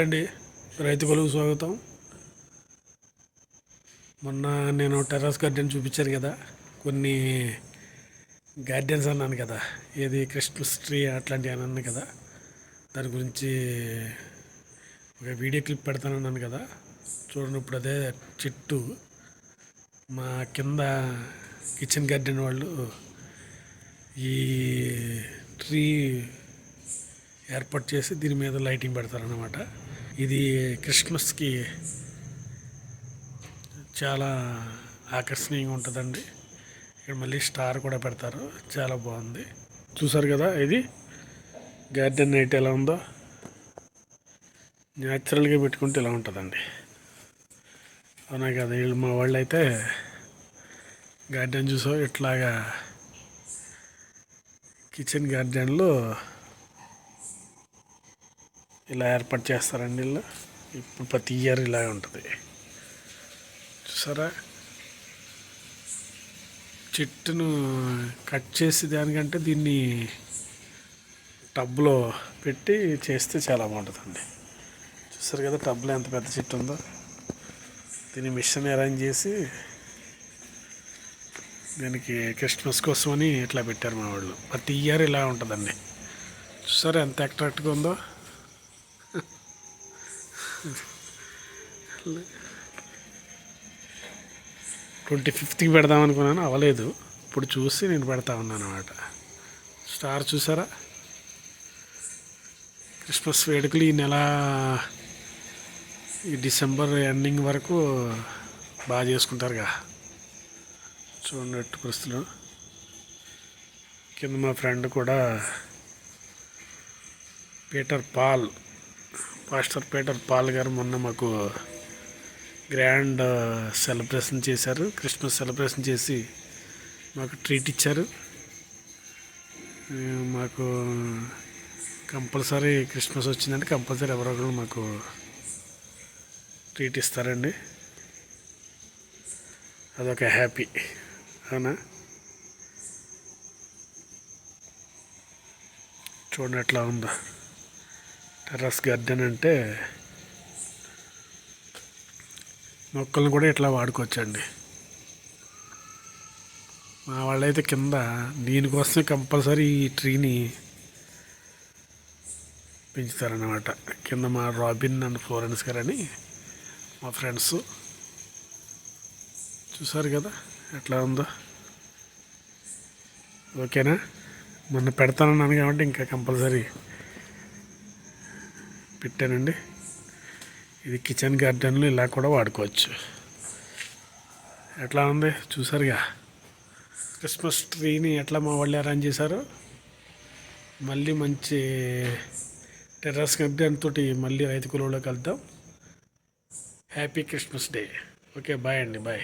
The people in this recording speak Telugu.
అండి. రైతు కొలువు స్వాగతం. మొన్న నేను టెర్రస్ గార్డెన్ చూపించాను కదా. కొన్ని గార్డెన్స్ అన్నాను కదా. ఏది క్రిస్మస్ ట్రీ అట్లాంటివి అన్నాను కదా. దాని గురించి ఒక వీడియో క్లిప్ పెడతానన్నాను కదా. చూడండి ఇప్పుడు అదే చెట్టు మా కింద కిచెన్ గార్డెన్ వాళ్ళు ఈ ట్రీ ఏర్పాటు చేసి దీని మీద లైటింగ్ పెడతారనమాట ఇది క్రిస్మస్కి చాలా ఆకర్షణీయంగా ఉంటుందండి. ఇక్కడ మళ్ళీ స్టార్ కూడా పెడతారు. చాలా బాగుంది. చూసారు కదా ఇది? గార్డెన్ నైట్ ఎలా ఉందో? న్యాచురల్గా పెట్టుకుంటే ఇలా ఉంటుందండి. అవునా కదా? వీళ్ళు మా వాళ్ళు అయితే గార్డెన్ చూసావు? ఇట్లాగా కిచెన్ గార్డెన్లో ఇలా ఏర్పాటు చేస్తారండి వీళ్ళు. ఇప్పుడు ప్రతి ఇయర్ ఇలా ఉంటుంది. చూసారా? చెట్టును కట్ చేసి దానికంటే దీన్ని టబ్లో పెట్టి చేస్తే చాలా బాగుంటుందండి. చూసారు కదా టబ్లో ఎంత పెద్ద చెట్టు ఉందో? దీన్ని మిషన్ అరేంజ్ చేసి దీనికి క్రిస్మస్ కోసమని ఇట్లా పెట్టారు మా వాళ్ళు. ప్రతి ఇయర్ ఇలా ఉంటుందండి. చూసారా ఎంత అట్రాక్ట్గా ఉందో? ట్వంటీ ఫిఫ్త్కి పెడదాం అనుకున్నాను అవ్వలేదు. ఇప్పుడు చూసి నేను పెడతా ఉన్నాను అనమాట స్టార్ చూసారా? క్రిస్మస్ వేడుకలు ఈ నెల ఈ డిసెంబర్ ఎండింగ్ వరకు బాగా చేసుకుంటారుగా. చూడండి పరిస్థితులు. కింద మా ఫ్రెండ్ కూడా Peter Paul pastor Peter Paul గారు మొన్న మాకు గ్రాండ్ సెలబ్రేషన్ చేశారు. క్రిస్మస్ సెలబ్రేషన్ చేసి మాకు ట్రీట్ ఇచ్చారు. మాకు కంపల్సరీ క్రిస్మస్ వచ్చిందంటే కంపల్సరీ ఎవరో ఒకరు మాకు ట్రీట్ ఇస్తారండి. అదొక హ్యాపీ అవునా? చూడండి ఎట్లా ఉందా. టెర్రస్ గార్డెన్ అంటే మొక్కలను కూడా ఇట్లా వాడుకోవచ్చండి. మా వాళ్ళైతే కింద దీనికోసమే కంపల్సరీ ఈ ట్రీని పెంచుతారన్నమాట. కింద మా రాబిన్ అండ్ ఫ్లోరెన్స్ గారని మా ఫ్రెండ్స్. చూసారు కదా ఎట్లా ఉందో. ఓకేనా? మొన్న పెడతానన్నాను కాబట్టి ఇంకా కంపల్సరీ పెట్టానండి. ఇది కిచెన్ గార్డెన్లు ఇలా కూడా వాడుకోవచ్చు. ఎట్లా ఉంది? చూసారుగా. క్రిస్మస్ ట్రీని ఎట్లా మా వాళ్ళు అరేంజ్ చేశారు? మళ్ళీ మంచి టెర్రస్ గార్డెన్ తోటి మళ్ళీ రైతు కులంలో కలుద్దాం happy Christmas day. Okay bye అండి బాయ్.